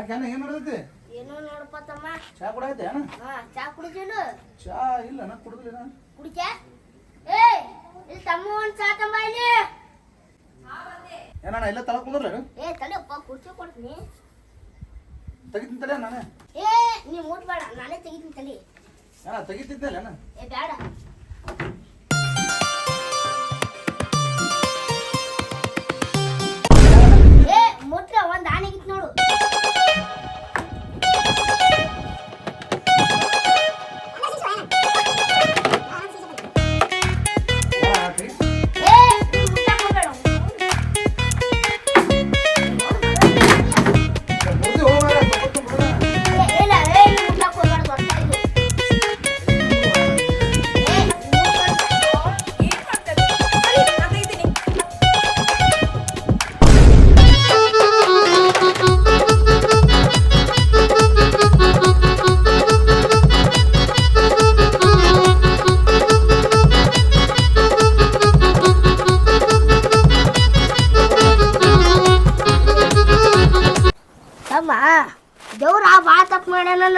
ಯಾಕೆ ಅಣ್ಣ ಏನು ನಡೆದೈತಿ ಏನೋ ನೋಡಪ್ಪ ತಮ್ಮ. ಚಾ ಕುಡೈತೆ ಅಣ್ಣ? ಹಾ ಚಾ ಕುಡಿದೇನು ಚಾ ಇಲ್ಲ ಅಣ್ಣ ನಾ ಕುಡಿಕ ಏ ಇಲ್ಲಿ ತಮ್ಮ ಒಂದ್ ಚಾ ತಮ್ಮ ಇಲ್ಲಿ. ಏನಣ್ಣ ಇಲ್ಲ ತಳ ಕುಂದ್ರ ಏ ತಲೆಯಪ್ಪ ಕುರ್ಚಿ ಕೊಡ್ತೀನಿ. ತೆಗಿತೀನಿ ತಲೆ ನಾನೇ. ಏ ನೀ ಮುಟ್ಬೇಡ ನಾನೇ ತೆಗಿತೀನಿ ತಲೆ ಅಣ್ಣ ತೆಗಿತಿದ್ದಲ್ಲ ಅಣ್ಣ. ಏ ಬೇಡ.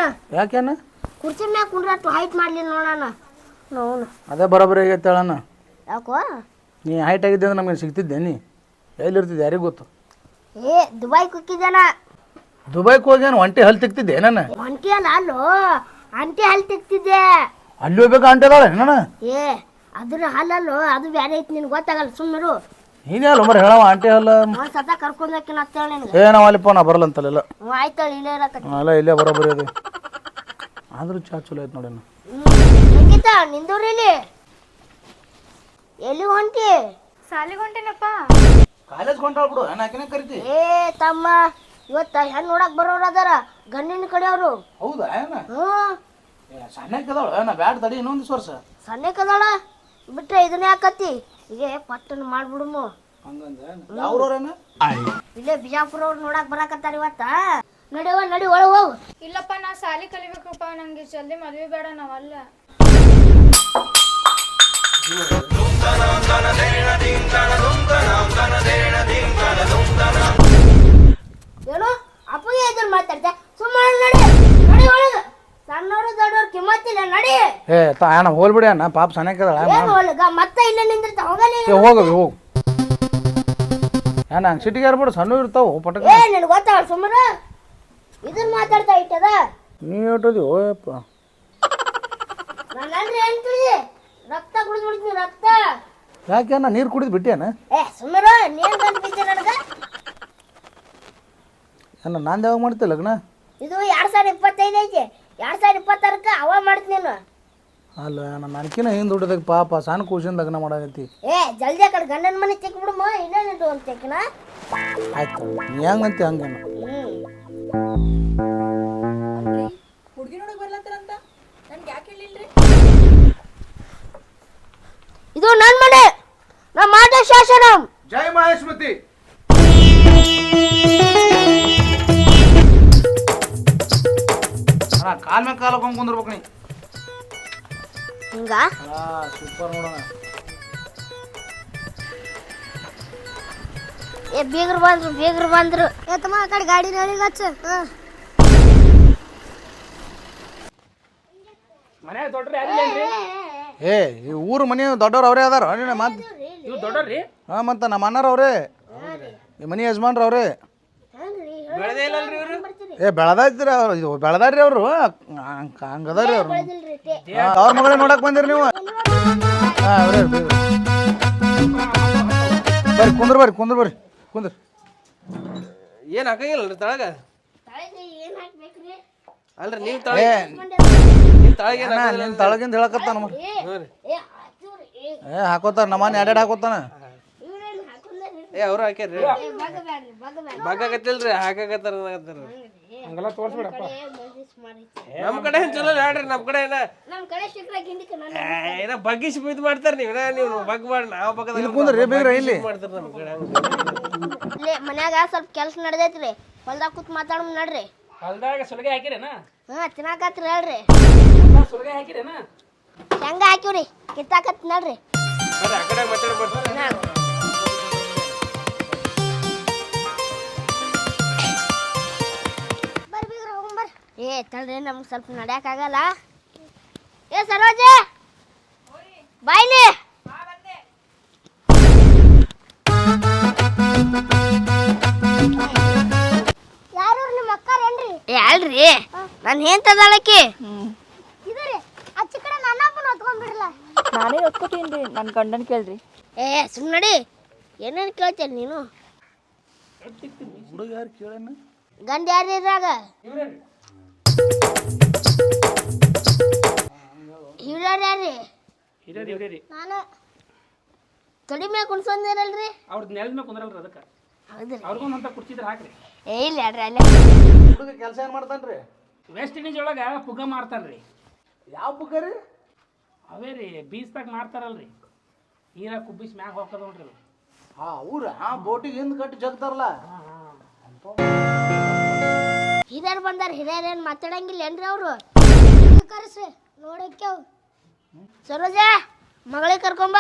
ಮಾಡ್ಯಾನ ಯಾಕೆ ಅಣ್ಣ? ಕುರ್ಚಿ ಮ್ಯಾಗ ಕುಂಡ್ರಟ್ಟು ಹೈಟ್ ಮಾಡ್ಲಿಲ್ಲ ನೋಡಣ. ನೋನು ಅದೇ ಬರೋಬ್ಬರಿ ಆಗೈತೆ ಯಾಕೋ? ನೀ ಹೈಟ್ ಆಗಿದ್ದೆ ಅಂದ್ರೆ ನಮಗೆ ಸಿಗ್ತಿದ್ದೆ ನೀ. ಎಲ್ಲಿರ್ತಿದ್ದೆ ಯಾರಿಗೆ ಗೊತ್ತು? ಏ ದುಬೈ ಕುಕ್ಕಿದ್ದಾನ ದುಬೈಗೆ ಹೋಗ್ಯಾನ ಏನು ಒಂಟಿ ಹಲ್ ತಿಕ್ತಿದ್ದೆ ನನ್ನ ಒಂಟಿ ಅಲ್ಲ ಅಲ್ಲೋ? ಅಂಟಿ ಹಲ್ ತಿಕ್ತಿದ್ದೆ. ಅಲ್ಲಿ ಹೋಗ್ಬೇಕು ಅಂಟಿ ಅದಾಳ ಏನಣ್ಣ? ಏ ಅದ್ರ ಹಲ್ಲಲ್ಲೋ ಅದು ಬೇರೆ ಐತಿ ನಿನ್ಗೆ ಗೊತ್ತಾಗಲ್ಲ ಸುಮ್ಮರು ನೀನೇ ಅಲ್ಲ ಮರ ಹೇಳವ ಅಂಟಿ ಹಲ್ಲ ಸತ ಕರ್ಕೊಂಡ್ ಹೋಕಿನ ಅಂತೇಳಿ ನಿನ್ಗೆ. ಏ ನಾವು ಅಲ್ಲಿಪ್ಪ ನಾ ಬರಲ್ಲ ಅಂತಲ್ಲ ಹ್ಞೂ ಇಲ್ಲೇ ಇರಕ್ಕ ಅಲ್ಲ ಇಲ್ಲೇ ಬರೋಬ್ಬರಿ ಅದು. ಆದ್ರೂ ಚಾ ಚಲೋ ಐತೆ ನೋಡಿ ನಿಂಗಿತ ನಿಂದೂರಿಲಿ ಎಲ್ಲಿ ಹೊಂಟಿ ಸಾಲಿಗೆ ಹೊಂಟೇನಪ್ಪ. ಕಾಲೇಜ್ ಕೊಂಟಾಳ್ ಬಿಡು ನಾಕಿನ ಕರಿತಿ. ಏ ತಮ್ಮ ಇವತ್ತ ಹೆಣ್ ನೋಡಕ್ ಬರೋರು ಅದಾರ ಗಂಡಿನ ಕಡೆಯವರು. ಹೌದಾ ಏನ? ಹ್ಞೂ ಸಣ್ಣಕ್ಕೆ ಅದಾಳ ನಾ ಬ್ಯಾಡ್ ತಡಿ ಇನ್ನೊಂದು ವರ್ಷ. ಸಣ್ಣ ಅದಾಳ? ಬಿಟ್ರೆ ಇದನ್ನ ಯಾಕತ್ತಿ ಹೀಗೆ ಪಟ್ಟನ್ ಮಾಡ್ಬಿಡುಮು ಹಂಗಂದ್ರೆ ಯಾವ್ರವ್ರೇನ ಇಲ್ಲೇ ಬಿಜಾಪುರ ಅವ್ರು ನೋಡಕ್ ಬರಾಕತ್ತಾರ ಇವತ್ತ? ನಡಿವ ನಡಿ ಒಳ ಹೋಗು. ಇಲ್ಲಪ್ಪ ನಾ ಸಾಲಿ ಕಲಿಬೇಕಪ್ಪ ನಂಗೆ ಜಲ್ದಿ ಮದ್ವೆ ಬೇಡ ನಾವಲ್ಲ. ಏನು? ಅಪ್ಪಗೆ ಎದುರು ಮಾತಾಡ್ತೆ ಸುಮ್ಮನೆ ನಡಿ ನಡಿ ಒಳಗ. ಸಣ್ಣವರು ದೊಡ್ಡವರು ಕಿಮ್ಮತ್ತಿಲ್ಲ ನಡಿ. ಏ ತಾ ಅಣ್ಣ ಹೋಲ್ಬಿಡಿ ಅಣ್ಣ ಪಾಪ ಸಣ್ಣ ಏನು ಒಳಗ? ಮತ್ತೆ ಇಲ್ಲ ನಿಂದಿರ್ತ ಹೋಗಲಿ ಹೋಗವಿ ಹೋಗು ಏನ ಹಂಗೆ. ಸಿಟಿಗೆ ಇರ್ಬಿಡು ಸಣ್ಣ ಇರ್ತಾವ ಪಟಕ ಏ ನಿನ್ ಗೊತ್ತಾವಳ ಸುಮ್ಮನೆ ಇದನ್ನ ಮಾತಾಡ್ತಾ ಇಟ್ಟದ? ನೀ ಹೊಟ್ಟದಿ ಓಯಪ್ಪ. ನಾನಂದ್ರೆ ಏನ್ ರಕ್ತ ಕುಡಿದು ಬಿಡ್ತೀನಿ ರಕ್ತ. ಯಾಕೆ ಅಣ್ಣ ನೀರು ಕುಡಿದು ಬಿಟ್ಟೇನ ಏ ಸುಮ್ಮನೆ ನೀನ್ ಬಂದು ಬಿದ್ದೆ ನನಗ. ಅಣ್ಣ ನಾನು ಯಾವಾಗ ಮಾಡ್ತೆ ಲಗ್ನ? ಇದು ಎರಡ್ ಸಾವಿರದ ಇಪ್ಪತ್ತೈದು ಐತಿ. ಎರಡ್ ಸಾವಿರದ ಇಪ್ಪತ್ತಾರಕ್ಕ ಅವ ಮಾಡ್ತೀನಿ ನೀನು. ಅಲ್ಲ ನನ್ನ ಅನ್ಕಿನ ಹಿಂದೆ ಹುಟ್ಟಿದಾಗ ಪಾಪ ಸಣ್ಣ ಕೂಸಿನ ಲಗ್ನ ಮಾಡಾಕತ್ತಿ. ಏ ಜಲ್ದಿ ಆ ಕಡೆ ಗಂಡನ ಮನೆ ತೆಗ್ಬಿಡಮ್ಮ ಬಿಡಮ್ಮ ಇನ್ನೇನಿಟ್ಟು ಅಂತ ತೆಕ್ಕಿನ ಆಯ್ತು ನೀ ಹೆಂಗಂತಿ ಹಂಗೇನು? ಹ್ಮ್. ಇದು ನನ್ನ ಮನೆ. ನಮ್ಮ ಮಾಟ ಶಾಸನ. ಜೈ ಮಹೇಶ್ಮತಿ ಕಾಲ್ ಮೇಲೆ ಕಾಲ ಹಾಕೊಂಡ್ ಕುಂದ್ರಬೇಕು ನೀ. ಹಿಂಗ? ಹಾ ಸೂಪರ್ ನೋಡೋಣ. ಏ ಬೀಗರು ಬಂದ್ರು ಬೀಗರು ಬಂದ್ರು. ಏ ತಮ್ಮ ಆ ಕಡೆ ಗಾಡಿ ನಳಿಗೆ ಹಚ್ಚ. ಏ ಈ ಊರು ಮನೆ ದೊಡ್ಡವ್ರು ಅವರೇ ಅದಾರ. ನೀನು ಮತ್ತೆ ದೊಡ್ಡವ್ರಿ ಹಾಂ ಮತ್ತು ನಮ್ಮ ಅಣ್ಣಾರ ಅವರೇ. ಈ ಮನೆ ಯಜಮಾನ್ರು ಅವರೇ. ಬೆಳೆದೇ ಇಲ್ಲಲ್ರಿ ಇವ್ರು? ಏ ಬೆಳೆದೈತ್ರಿ ಅವ್ರು. ಇದು ಬೆಳೆದಾರ್ರಿ ಅವರು. ಹಂಗದಾರ್ರಿ ಅವ್ರು. ಅವ್ರ ಮಗಳೇ ನೋಡಕ್ ಬಂದಿರಿ ನೀವು. ಹಾಂ ಅವ್ರೇ ಬರ್ರಿ ಕುಂದ್ರ ಬರ್ರಿ ಕುಂದ್ರ ಬರ್ರಿ ಕುಂದ್ರ. ಏನ್ ಹಾಕಂಗಿಲ್ಲ ತಳಗ? ಅಲ್ರಿ ನೀವ್ ಏ ನೀವ್ ತಳಗ ನಿನ್ನ ತಳಗಿಂದ ಹೇಳಕತ್ತಾನ ನಮ್ಮ ಏ ಹಾಕೋತಾನ ಏ ಏ. ಹಾಕೋತಾರ ನಮ್ಮನ್ನ ಎರಡೆರಡು ಹಾಕೋತಾನ. ಏ ಅವ್ರು ಹಾಕ್ಯಾರ್ರಿ. ಬಗ್ಗಬ್ಯಾಡ್ರಿ ಬಗ್ಗಾಕತ್ತಿಲ್ರಿ ಹಾಕಾಕತ್ತಾರ ಹಂಗಲ್ಲ ತೋರ್ಸ್ಬಿಡಪ್ಪ. ನಮ್ಮ ಕಡೆ ಏನ್ ಚಲೋ ಹೇಳ್ರಿ ನಮ್ಮ ಕಡೆ ಏನ? ನಮ್ಮ ಕಡೆ ಸಿಕ್ಕರೆ ಗಿಂಡಿಕ ನಾನು ಏ, ಏನ ಬಗ್ಗಿಸಿ ಬಿದ್ದು ಮಾಡ್ತಾರ ನೀವು ನೀವು ಬಗ್ ಮಾಡಿ ನಾವು ಬಗ್ಗದ ಕುಂದ್ರಿ, ಬೀಗ್ರ, ಇಲ್ಲಿ. ಮಾಡ್ತಾರ ನಮ್ಮ ಕಡೆ. ಮನ್ಯಾಗ ಸ್ವಲ್ಪ ಕೆಲ್ಸ ನಡ್ದೈತ್ರಿ. ಹೊಲ್ದಾಗ ಕೂತ್ ಮಾತಾಡ್ ನಡ್ರಿ. ಹೊಲ್ದಾಗ ಸುಲಿಗೆ ಹಾಕಿರೇನ? ಹಾ ತಿನ್ನಾಕತ್ರಿ ಹೇಳ್ರಿ. ಸುಲಿಗೆ ಹಾಕಿರೇನ? ಹೆಂಗ ಹಾಕಿವ್ರಿ? ಕಿತ್ತಾಕತ್ ನಡ್ರಿ ಬರ್ರಿ, ಆ ಕಡೆ ಮಾತಾಡ್ಬಾರ್ದು ಹೋಗ್ಬರ್ ಏ ತಳ್ರಿ ನಮ್ಗೆ ಸ್ವಲ್ಪ ನಡ್ಯಾಕಾಗಲ್ಲ ಏ ಸರೋಜ! ಬಾಯ್ಲಿ ಅಕ್ಕಾರೇನ್ರಿ ಏ ಅಲ್ರಿ. ನಾನು ಏನ್ ತದಾಳಕಿ ಇದರಿ ಅಚ್ಚ ಕಡೆ ನನ್ನಪ್ಪನ ಹೊತ್ಕೊಂಡ್ಬಿಡ್ರಲ್ಲ ನಾನೇ ಒತ್ಕೋತೀನಿ ರೀ ನನ್ನ ಗಂಡನ ಕೇಳ್ರಿ. ಏ ಸುಮ್ಮನಡಿ ಏನೇನು ಕೇಳ್ತೇನೆ ನೀನು? ಹುಡುಗ ಯಾರು ಕೇಳಣ್ಣ? ಗಂಡ ಯಾರು ಇದ್ರಾಗ? ಯಾರ್ರಿ ಹಿರಿಯರು ಹಿರಿಯರಿ ನಾನು. ತಡಿ ಮ್ಯಾಗ ಕುಣ್ಸೊಂದಿರಲ್ರಿ ಅವ್ರದ್ದು ನೆಲದ ಮೇಲೆ ಕುಂದ್ರಲ್ರಿ ಅದಕ್ಕೆ. ಹೌದ್ರಿ. ಅವ್ರಿಗೊಂದು ಅಂತ ಕುರ್ಚಿದ್ರೆ ಹಾಕ್ರಿ. ಏ ಇಲ್ಲ ಹೇಳ್ರಿ ಅಲ್ಲೇ. ಹುಡುಗ ಕೆಲಸ ಏನು ಮಾಡ್ತಾನ್ರಿ? ವೆಸ್ಟ್ ಇಂಡೀಸ್ ಒಳಗೆ ಪುಗ್ಗ ಮಾಡ್ತಾರ್ರಿ ಯಾವ ಪುಗ್ಗ ರೀ? ಅವೇ ರೀ ಬೀಚ್ದಾಗ ಮಾಡ್ತಾರಲ್ರಿ ನೀರ ಕುಬ್ಬಿಸಿ ಮ್ಯಾಗ ಹೋಗ್ತದ ನೋಡ್ರಿ ಅದು. ಹಾ ಊರ? ಹಾ ಬೋಟಿಗೆ ಹಿಂದ್ ಕಟ್ಟಿ ಜಗ್ತಾರಲ್ಲ ಹಿರಿಯರ್ ಬಂದಾರ ಹಿರಿಯರ್ ಏನು ಮಾತಾಡಂಗಿಲ್ಲ ಏನ್ರಿ ಅವರು? ಕರೆಸ್ರಿ ನೋಡಕ್ಕೆ ಸರೋಜ ಮಗಳಿಗೆ ಕರ್ಕೊಂಬ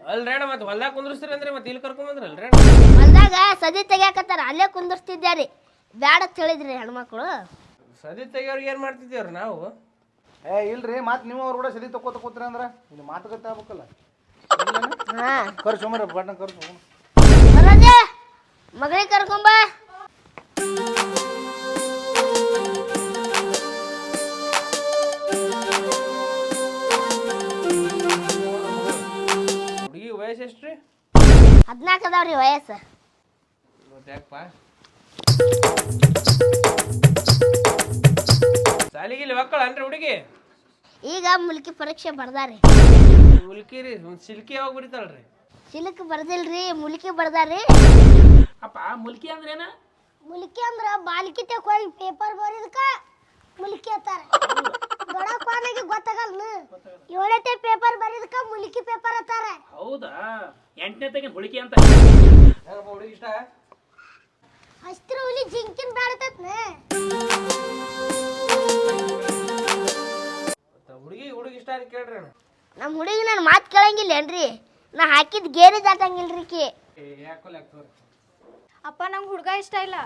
ಅಲ್ರಿ ಅಣ್ಣ ಮತ್ತೆ ಹೊಲ್ದಾಗ ಕುಂದ್ರಸ್ತೀರಿ ಅಂದ್ರೆ ಮತ್ತೆ ಇಲ್ಲಿ ಕರ್ಕೊಂಡ್ ಬಂದ್ರಲ್ರಿ ಹೊಲ್ದಾಗ ಸದಿ ತೆಗಿಯಾಕತ್ತಾರ ಅಲ್ಲೇ ಕುಂದರ್ಸ್ತಿದ್ಯಾರಿ ಬ್ಯಾಡ ಅಂತ ಹೇಳಿದ್ರಿ ಹೆಣ್ಮಕ್ಳು. ಸದಿ ತೆಗಿಯೋರ್ಗೆ ಏನ್ ಮಾಡ್ತಿದ್ದೇವ್ರಿ ನಾವು? ಏ ಇಲ್ರಿ ಮತ್ತೆ ನೀವು ಅವ್ರ ಕೂಡ ಸದಿ ತಕೋ ತಕೋತೀರಿ ಅಂದ್ರೆ ಇಲ್ಲಿ ಮಾತುಕತೆ ಆಗ್ಬೇಕಲ್ಲ. ಹಾ. ಕರ್ಸು ಮರ ಬಣ್ಣ ಕರ್ಸು. ಸರೋಜ ಮಗಳಿಗೆ ಕರ್ಕೊಂಬ ಹದ್ನಾಲ್ಕು ಅದಾವ್ರಿ ವಯಸ್ಸು. ಸಾಲಿಗಿಲ್ಲಿ ಮಕ್ಕಳು ಅನ್ರಿ ಹುಡುಗಿ? ಈಗ ಮುಲ್ಕಿ ಪರೀಕ್ಷೆ ಬರ್ದಾರಿ. ಮುಲ್ಕಿರಿ ರೀ ಸಿಲ್ಕಿ ಯಾವಾಗ ಬರೀತಾಳ್ರಿ? ಸಿಲಕ್ ಬರ್ದಿಲ್ರಿ ಮುಲ್ಕಿ ಬರ್ದಾರಿ. ಅಪ್ಪ ಮುಲ್ಕಿ ಅಂದ್ರೇನ ಮುಲ್ಕಿ ಅಂದ್ರ ಬಾಲ್ಕಿ ಹೋಗಿ ಪೇಪರ್ ಬರೀದಕ್ಕ ಮುಲ್ಕಿ ಅಂತಾರ ದೊಡ್ಡಕ್ ಹೋದಾಗ ಗೊತ್ತಾಗಲ್ಲ ಏಳನೇ ಪೇಪರ್ ಬರೀದಕ್ಕ ಮುಲ್ಕಿ ಪೇಪರ್ ಅಂತಾರ. ಹೌದಾ? ಎಂಟನೇ ತೆಗಿನ ಹುಡುಕಿ ಅಂತ. ಇಷ್ಟ? ಅಸ್ತ್ರ ಹುಲಿ ಜಿಂಕಿನ ಬ್ಯಾಡತತ್ನ ಹುಡುಗಿ ಹುಡುಗಿ ಇಷ್ಟ ಅಂತ ಕೇಳ್ರಿ ಅಣ್ಣ. ನಮ್ಮ ಹುಡುಗಿ ನನ್ನ ಮಾತು ಕೇಳಂಗಿಲ್ಲೇನ್ರಿ ನಾ ಹಾಕಿದ ಗೇರಿ ದಾಟಂಗಿಲ್ರಿ ಕಿ ಏ ಯಾಕೋಲ್ಲ ಯಾಕೋ ಅಪ್ಪ ನಂಗೆ ಹುಡುಗ ಇಷ್ಟ ಇಲ್ಲ.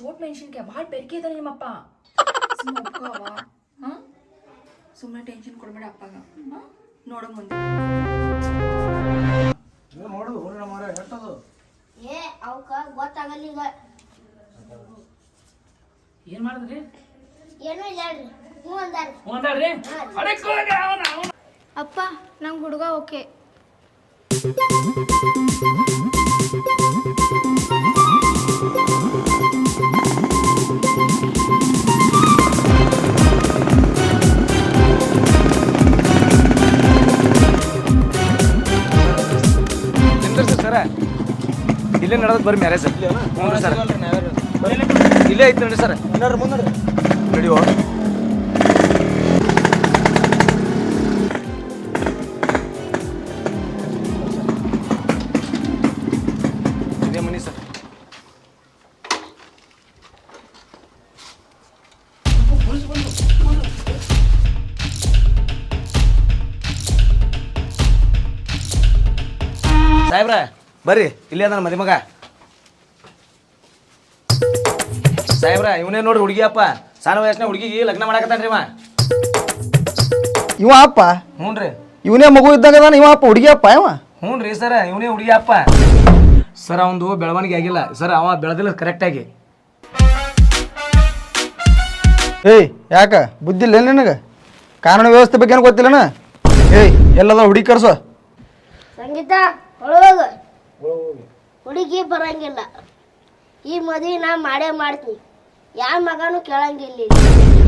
ಚೋಟ್ ಮೆಣಸಿನ್ಕಾಯಿ ಭಾಳ ಬೆರ್ಕೆ ಇದ ನಿಮ್ಮಪ್ಪ. ಸುಮ್ಮನೆ ಒಪ್ಕೋವ ಹಾಂ? ಸುಮ್ಮನೆ ಟೆನ್ಷನ್ ಕೊಡ್ಬೇಡ ಅಪ್ಪಗ. ಹಾಂ? ನೋಡೋ ಮುಂದೆ ಮರ ಏ ಅವಕ್ಕ ಗೊತ್ತಾಗಲ್ಲ ಈಗ. ಏನು ಮಾಡಿದ್ರಿ? ಏನೂ ಇಲ್ಲ ರೀ. ಹ್ಞೂ ಅಂದಾರಿ ಅಪ್ಪ ನಂಗೆ ಹುಡುಗ ಓಕೆ. ಸರ್. ಇಲ್ಲೇ ನಡೆದ್ ಬರ್ರಿ ಮ್ಯಾರೇಜ್ ಹ್ಞೂ ರೀ ಸರ್. ಇಲ್ಲೇ ಐತಿ ನೋಡಿ ಸರ್. ನಡಿಯೋ ಇದೇ ಮನಿ ಸರ್. ಸಾಹೇಬ್ರ. ಬರ್ರಿ ಇಲ್ಲೇ ನನ್ನ ಮದಿಮಗ ಸಾಹೇಬ್ರ ಇವನೇ ನೋಡ್ರಿ ಹುಡುಗಿಯಪ್ಪ. ಸಣ್ಣ ವಯಸ್ಸಿನ ಹುಡುಗಿಗೆ ಲಗ್ನ ಮಾಡಕತ್ತಾನ್ರಿ ಇವ. ಇವ ಅಪ್ಪ? ಹ್ಞೂ ರೀ. ಇವನೇ ಮಗು ಇದ್ದಾಗ ಅದಾನ ಇವ ಅಪ್ಪ ಹುಡುಗಿ ಅಪ್ಪ ಇವ? ಹ್ಞೂ ರೀ ಸರ್ ಇವನೇ ಹುಡುಗಿಯಪ್ಪ. ಸರ್ ಅವಂದು ಬೆಳವಣಿಗೆ ಆಗಿಲ್ಲ. ಸರ್ ಅವ ಬೆಳೆದಿಲ್ಲ ಕರೆಕ್ಟಾಗಿ ಏಯ್ ಯಾಕ? ಬುದ್ಧಿ ಇಲ್ಲ ನಿನಗೆ? ಕಾನೂನು ವ್ಯವಸ್ಥೆ ಬಗ್ಗೆ ಏನು ಗೊತ್ತಿಲ್ಲನ? ಏಯ್ ಎಲ್ಲದ ಹುಡುಗಿ ಕರ್ಸೋ. ಸಂಗೀತ ಒಳಗೋಗ ಹುಡುಗಿ ಬರಂಗಿಲ್ಲ ಈ ಮದುವೆ ನಾ ಮಾಡೇ ಮಾಡ್ತೀನಿ ಯಾವ ಮಗನೂ ಕೇಳಂಗಿಲ್ಲ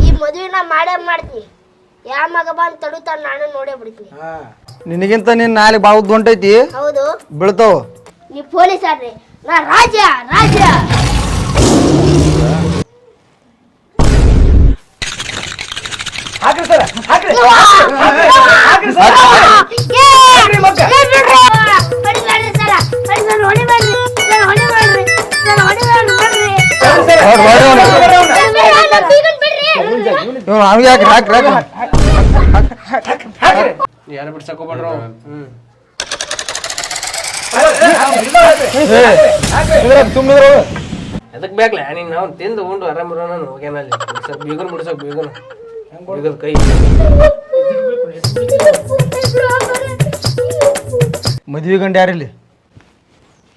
ಈ ಮದುವೆ ನಾ ಮಾಡೇ ಮಾಡ್ತೀನಿ ಯಾವ ಮಗ ಬಂದು ತಡುತ್ತಾನ ನಾನು ನೋಡೇ ಬಿಡ್ತೀನಿ ನಿನಗಿಂತ ನಿನ್ನ ನಾಳೆ ಬಾವು ದೊಂಟೈತಿ ಹೊಂಟೈತಿ ಹೌದು ಬೀಳ್ತಾವ ನೀ ಪೊಲೀಸ್ ಆಡ್ರಿ ನಾ ರಾಜ ರಾಜ ಹಾಕ್ರಿ ಸರ್ ಹಾಕ್ರಿ ಹಾಕ್ರಿ ಸರ್ ಹಾಕ್ರಿ. ಅವ್ನಿಗೆ ಹಾಕ್ರಿ ಹಾಕ್ರಿ ಹಾಕ್ರಿ. ಯಾರು ಬಿಡ್ಸಕ್ ಹೋಗ್ಬೇಡ್ರು? ಹ್ಮ್. ತುಂಬಿದ್ರು. ಅದಕ್ಕೆ ಬೇಕಲ್ಲ ನೀನು ನಾವು ತಿಂದು ಉಂಡು ಆರಾಮಿರೋಣ ಹೋಗ್ಯಾನಲ್ಲಿ ಬಿಡ್ಸಕ್ ಬೀಗನ್ ಬಿಡ್ಸಕ್ ಬೀಗನ್ ಕೈ. ಮದ್ವಿ ಗಂಡ ಯಾರಿಲ್ಲಿ?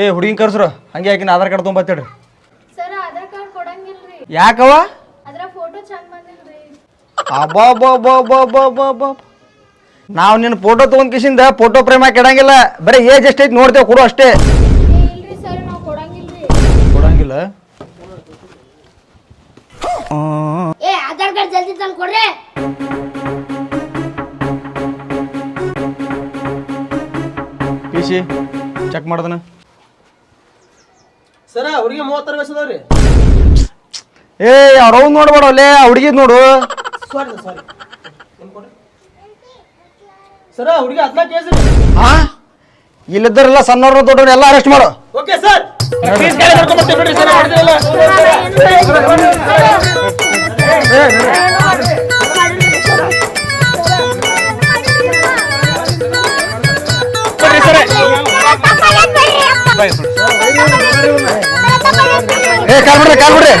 ಏ ಹುಡುಗಿನ ಕರ್ಸ್ರು. ಹಂಗೆ ಆಕಿನ ಆಧಾರ್ ಕಾರ್ಡ್ ತೊಗೊಂಬತ್ತೇಳ್ರಿ ಸರ್ ಆಧಾರ್ ಕಾರ್ಡ್ ಕೊಡಂಗಿಲ್ರಿ. ಯಾಕವ ಅದ್ರ ಫೋಟೋ ಚಂದ ಬಂದಿಲ್ರಿ. ಅಬ್ಬಬ್ಬಬ್ಬಬ್ಬಬ್ಬಬ್ಬ ನಾವು ನಿನ್ನ ಫೋಟೋ ತೊಗೊಂಡ್ ಕಿಸಿಂದ ಫೋಟೋ ಪ್ರೇಮ ಕೆಡಂಗಿಲ್ಲ. ಬರೀ ಏಜ್ ಎಷ್ಟೈತಿ ನೋಡ್ತೇವೆ ಕೊಡು ಅಷ್ಟೇ. ಏ ಇಲ್ರಿ ಸರ್ ನಾವು ಕೊಡಂಗಿಲ್ರಿ. ಕೊಡಂಗಿಲ್ಲ. ಏ ಆಧಾರ್ ಕಾರ್ಡ್ ಜಲ್ದಿ ತಂದು ಕೊಡ್ರಿ. ಪಿ ಸಿ ಚೆಕ್ ಮಾಡ್ದನ. ಸರ ಹುಡುಗಿ ಮೂವತ್ತಾರು ಏ ಅವ್ರವ್ ನೋಡ್ಬೇಡ ಅಲ್ಲೇ ಹುಡುಗಿದ್ ನೋಡು ಸಾರಿ ಸಾರಿ ಸರ ಹುಡುಗಿ ಹದಿನಾಲ್ಕು ಏಜ್ ರೀ ಹಾ ಇಲ್ಲಿದ್ದರೆಲ್ಲ ಸಣ್ಣವ್ರನ್ನ ದೊಡ್ಡವ್ರನ್ನ ಎಲ್ಲ ಅರೆಸ್ಟ್ ಮಾಡು ಓಕೆ ಸರ್ ಏ ಕಾಲ್ ಬಿಡ್ರಿ ಕಾಲ್ ಬಿಡ್ರಿ.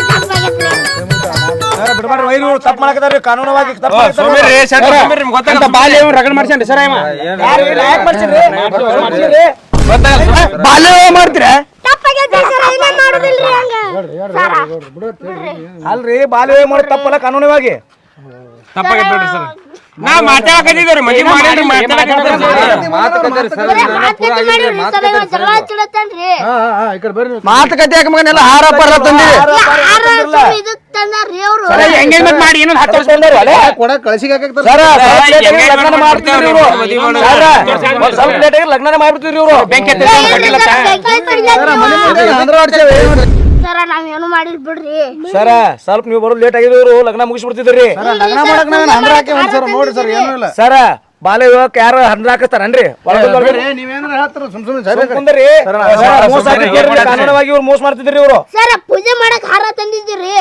ವೈರು ತಪ್ಪು ಕಾನೂನವಾಗಿ ತಪ್ಪು ಬಾಲ್ಯ ರಗಡ್ ಸರ ಬಾಲ್ಯ ಮಾಡ್ತೀರ? ಅಲ್ರಿ ಬಾಲ್ಯ ಮಾಡಿ ತಪ್ಪಲ್ಲ ಕಾನೂನವಾಗಿ ತಪ್ಪಾಗೈತೆ ಸರ್. ನಾ ಮದಿ ಮಾತುಕತೆ ಸರ್, ಯಾಕೆ ಮಗನೆಲ್ಲ ಹಾರ ಪರ ಎಂಗೇಜ್ಮೆಂಟ್ ಮಾಡಿ? ಏನೋ ಹತ್ತು ವರ್ಷ ಅಲ್ಲೇ ಕಳಿಸಿಗೆ ಸರ ಲಗ್ನ. ಸರ, ಸ್ವಲ್ಪ ಇವ್ರು. ಬೆಂಕಿ ಸರ ನಾವ್ ಏನು ಮಾಡಿಲ್ ಬಿಡ್ರಿ. ಸರ ಸ್ವಲ್ಪ ನೀವು ಬರೋದು ಲೇಟ್ ಆಗಿದ್ರು ಇವ್ರು ಲಗ್ನ ಮುಗಿಸ್ಬಿಡ್ತಿದ್ರಿ ಲಗ್ನ ಮಾಡಕ್ ನಾವೇನು ಹಂದ್ರ ಹಾಕಿ ಸರ್ ನೋಡ್ರಿ ಸರ್ ಏನೂ ಇಲ್ಲ. ಸರ ಬಾಲ್ಯ ವಿವಾಹಕ್ಕೆ ಯಾರು ಹಂದ್ರ ಹಾಕಿಸ್ತಾರನ್ರಿ ನೀವೇನಾರ ಹೇಳ್ತಾರ? ಸುಮ್ ಸುಮ್ಮನೆ ಕುಂದ್ರಿ ಮೋಸ ಆಗಿದ್ದೀರಿ, ಕಾನೂನವಾಗಿ ಇವ್ರು ಮೋಸ ಮಾಡ್ತಿದ್ರಿ ಇವರು. ಸರ ಪೂಜೆ ಮಾಡಕ್ ಹಾರ ತಂದಿದ್ದೀರಿ.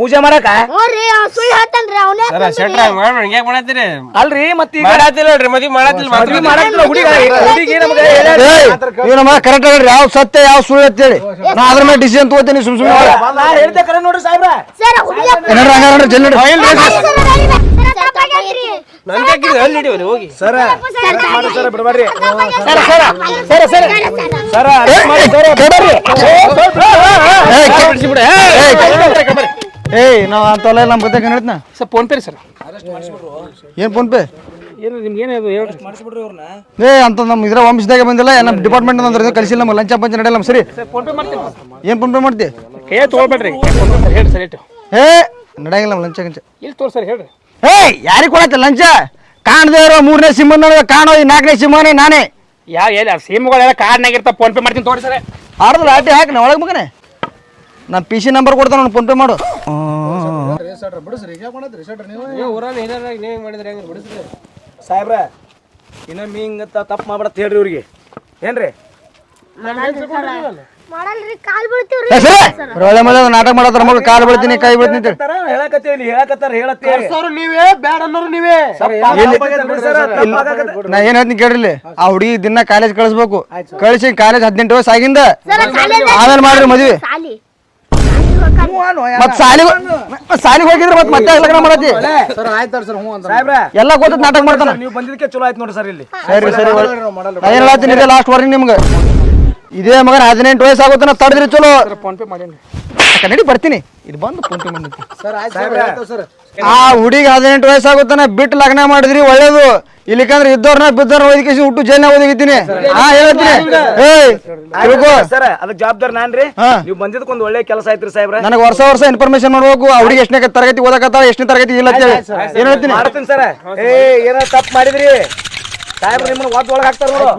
ಪೂಜೆ ಮಾಡಕ ನೋಡ್ರಿ ಸುಳ್ಳು ಹೇಳ್ತಾನ್ರಿ ಅವನೇ ಸರ ಶೆಟ್ರ ಮಾಡ್ರಿ ಹಿಂಗ್ಯಾಕ್ ಮಾಡತ್ತೀರಿ ಅಲ್ರಿ ಮತ್ತೆ ಈಗ ಮಾಡತ್ತಿಲ್ಲ ಹೇಳ್ರಿ ಮದುವೆ ಮಾಡತ್ತಿಲ್ಲ ಮದ್ವಿ ಹುಡುಗಿ ಹುಡುಗಿ ನಮಗೆ ನಮ್ಮ ಕರೆಕ್ಟ್ ಹೇಳ್ರಿ ಯಾವ ಸತ್ಯ ಯಾವ ಸುಳ್ಳು ಅಂತೇಳಿ ನಾ ಅದ್ರ ಮೇಲೆ ಡಿಸಿಷನ್ ತಗೋತೀನಿ ಸುಮ್ ಸುಮ್ಮನೆ ನಾ ಹೇಳ್ದೆ ಕರೆ ನೋಡ್ರಿ ಸಾಹೇಬ್ರ ಸರ ಹುಡುಗ ಏನಾರ ಹಂಗಾರ ಜಲ್ದಿ ನನ್ಗೆ ಹಾಕಿದ್ರೆ ಅಲ್ಲಿ ಹಿಡಿಯೋದು ಹೋಗಿ ಸರ ಮಾಡಿ ಸರ ಬಿಡಬೇಡ್ರಿ ಸರ ಸರ ಸರ ಸರ ಸರ ಮಾಡಿ ಸರ ಏಯ್ ನಾವು ಅಂತಲ್ಲ ನಮ್ಮ ಗೊತ್ತಾಗ ಹೇಳ್ತನ? ಸರ್ ಫೋನ್ ಪೇ ರೀ ಸರ್. ಏನ್ ಫೋನ್ ಪೇ? ಏನು ನಿಮ್ಗೆ ಏನು ಹೇಳ್ರಿ ಏ ಅಂತ ನಮ್ಮ ಇದ್ರ ವಂಶದಾಗ ಬಂದಿಲ್ಲ ನಮ್ಮ ಡಿಪಾರ್ಟ್ಮೆಂಟ್ ಅಂದ್ರೆ ಕಳಿಸಿಲ್ಲ ನಮ್ಮ ಲಂಚ ಪಂಚ ನಡೆಯಲ್ಲ ಸರಿ. ಫೋನ್ ಪೇ ಮಾಡ್ತೀನಿ. ಏನ್ ಫೋನ್ ಪೇ ಮಾಡ್ತಿ? ಕೈ ತೊಗೊಳ್ಬೇಡ್ರಿ ಹೇಳಿ ಸರ್ ಇಟ್ಟು ಏ ನಡೆಯಂಗಿಲ್ಲ ನಮ್ಮ ಲಂಚ ಗಂಚ ಇಲ್ಲಿ ತೋರಿ ಸರ್ ಹೇಳ್ರಿ. ಏ ಯಾರಿಗೆ ಕೊಡತ್ತೆ ಲಂಚ ಕಾಣದೇ ಇರೋ ಮೂರನೇ ಸಿಮ್ ಕಾಣೋ ಈ ನಾಲ್ಕನೇ ಸಿಮ್ಮನೇ ನಾನೇ. ಯಾವ ಎಲ್ಲ ಸಿಮ್ಗಳೆಲ್ಲ ಕಾರ್ಡ್ನಾಗ ಇರ್ತಾವ ಫೋನ್ ಪೇ ಮಾಡ್ತೀನಿ ತೋರಿ ಸರ್. ಆಡ್ದು ಲಾಟಿ ಹಾಕಿ ನಾ ಒಳಗೆ ಮಗನೇ. ನಾನು ಪಿ ಸಿ ನಂಬರ್ ಕೊಡ್ತಾನೆ ಅವ್ನು ಫೋನ್ ಪೇ ಮಾಡು. ಸಾಹೇಬ್ರ ಇನ್ನೊಮ್ಮೆ ಹಿಂಗೆ ತಪ್ಪು ಮಾಡ್ಬಾರ ಹೇಳ್ರಿ ಇವ್ರಿಗೆ. ಏನ್ರಿ? ಮಾಡಲ್ರಿ ಕಾಲ್ ಬೀಳ್ತೀವ್ರಿ. ಏ, ಸರಿ. ಒಳ್ಳೆ ಮಳೆ ನಾಟಕ ಮಾಡತ್ತಾರ ಮಗ ಕಾಲು ಬಿಡ್ತೀನಿ ಕೈ ಬೀಳ್ತೀನಿ ನೀವೇ ಬ್ಯಾಡ ಅನ್ನೋರು ನೀವೇ. ನಾ ಏನ್ ಹೇಳ್ತೀನಿ ಕೇಳ್ರಿ ಆ ಹುಡುಗಿ ದಿನ ಕಾಲೇಜ್ ಕಳಿಸ್ಬೇಕು. ಕಳಿಸಿ ಕಾಲೇಜ್ ಹದಿನೆಂಟು ವಯಸ್ಸು ಆಗಿಂದ. ಆಮೇಲೆ ಮಾಡ್ರಿ ಮದ್ವಿ. ಮತ್ ಸಾಲಿ ಮತ್ ಸಾಲಿಗೆ ಹೋಗಿದ್ರೆ ಮತ್ ಮತ್ತೆ ಲಗ್ನ ಮಾಡತಿ ಸಾಹೇಬ್ರ ಎಲ್ಲ ಗೊತ್ತ ನಾಟಕ ಮಾಡ್ತಾನ. ನೀವು ಬಂದಿದ್ದಕ್ಕೆ ಚಲೋ ಆಯ್ತು ನೋಡ್ರಿ ಸರ್ ಇಲ್ಲಿ. ಸರಿ ಸರಿ ಒಳ್ಳೆ- ಹೇಳ್ತೀನಿ ಇದೇ ಲಾಸ್ಟ್ ವಾರ್ನಿಂಗ್ ನಿಮ್ಗೆ. ಇದೇ ಮಗನ ಹದಿನೆಂಟು ವಯಸ್ಸು ಆಗುತ್ತಾನ ತಡೆದ್ರೆ ಚಲೋ. ಫೋನ್ ಪೇ ಮಾಡಿ ನಡಿ ಬರ್ತೀನಿ. ಇದು ಬಂದು ಫೋನ್ ಪೇ ಮಾಡಿ ಸಾಹೇಬ್ರ. ಆ ಹುಡುಗಿ ಹದಿನೆಂಟು ವಯಸ್ಸಾಗುತ್ತಾನೆ ಬಿಟ್ಟು ಲಗ್ನ ಮಾಡಿದ್ರಿ ಒಳ್ಳೇದು. ಇಲ್ಲಿಕಂದ್ರೆ ಇದ್ದವ್ರನ್ನ ಬಿದ್ದವ್ರ ಒದಗಿಸಿ ಹುಟ್ಟು ಜೈಲ್ನಾಗ ಓದಿಗಿದ್ದೀನಿ ಹಾ ಹೇಳ್ತೀನಿ. ಏಯ್ ತಿಳ್ಕೊ. ಸರ್ ಅದಕ್ಕೆ ಜವಾಬ್ದಾರಿ ನಾನ್ರಿ. ಹಾ. ನೀವು ಬಂದಿದ್ದಕ್ಕೆ ಒಂದು ಒಳ್ಳೆ ಕೆಲಸ ಆಯ್ತ್ರಿ ಸಾಹೇಬ್ರ. ನನಗೆ ವರ್ಷ ವರ್ಷ ಇನ್ಫಾರ್ಮೇಶನ್ ಮಾಡ್ಬೇಕು ಆ ಹುಡುಗಿ ಎಷ್ಟನೇ ತರಗತಿ ಓದಕತ್ತಾಳ ಎಷ್ಟನೇ ತರಗತಿ ಇಲ್ಲ ಅಂತೇಳಿ ಏನ್ ಹೇಳ್ತೀನಿ? ಮಾಡ್ತೀನಿ ಸರ್. ಏ ಏನೋ ತಪ್ಪು ಮಾಡಿದ್ರಿ? ಸಾಹೇಬ್ರ ನಿಮ್ಮನ್ನ ಒದ್ ಒಳಗೆ ಹಾಕ್ತಾರ ನೋಡು.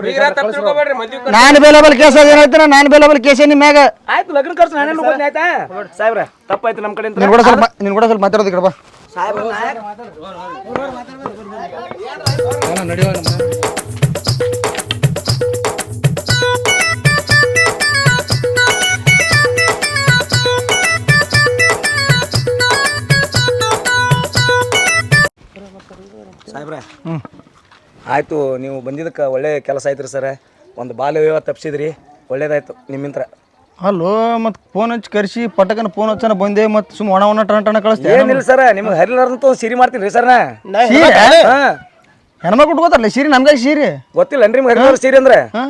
ನಾನ್ ಬೇಲಬಲ್ ಕೇಸ್ ಅದ ಏನ್ ಹೇಳ್ತೀನಿ? ನಾನ್ ಬೇಲಬಲ್ ಕೇಸ್ ನಿಮ್ಮ ಮ್ಯಾಗ ಆಯ್ತು ಲಗ್ನ ಖರ್ಚು ನಾನೇ ನೋಡ್ತೀನಿ ಆಯ್ತಾ? ಸಾಹೇಬ್ರ ತಪ್ಪಾಯ್ತು ನಮ್ಮ ಕಡೆಯಿಂದ. ನಿನ್ ಕೂಡ ಸ್ವಲ್ಪ ನಿನ್ ಕೂಡ ಸ್ವಲ್ಪ ಮಾತಾಡೋದು ಸಾಹೇಬ್ರ ನಾಯಕ್. ಸಾಹೇಬ್ರ ಆಯ್ತು ನೀವು ಬಂದಿದ್ದಕ್ಕೆ ಒಳ್ಳೆ ಕೆಲಸ ಆಯ್ತು ರೀ ಸರ್. ಒಂದು ಬಾಲ್ಯ ವಿವಾಹ ತಪ್ಪಿಸಿದ್ರಿ ಒಳ್ಳೇದಾಯ್ತು ನಿಮ್ಮಿಂತ್ರ. ಅಲ್ಲೋ ಮತ್ ಫೋನ್ ಹಚ್ಚಿ ಕರ್ಸಿ ಪಟಕನ ಫೋನ್ ಹಚ್ಚನ ಬಂದೆ ಮತ್ ಸುಮ್ ಒಣ ಒಣ ಟಣ ಟಣ ಕಳಿಸ್ತೇನೆ ಏನಿಲ್ಲ ಸರ್ ನಿಮ್ಗೆ ಹರಿಲಾರ್ದಂತ ಒಂದು ಸಿರಿ ಮಾಡ್ತೀನಿ ರೀ ಸರ್ ನಾ. ಸೀರೆ? ಹಾಂ. ಹೆಣ್ಮಕ್ಳು ಉಟ್ಕೋತಾರಲ್ಲ ಸೀರೆ ನಮ್ಗೆ ಸೀರೆ? ಗೊತ್ತಿಲ್ಲ ನಿಮ್ಗೆ ಹರಿಲಾರ ಸೀರೆ ಅಂದ್ರೆ? ಹಾ?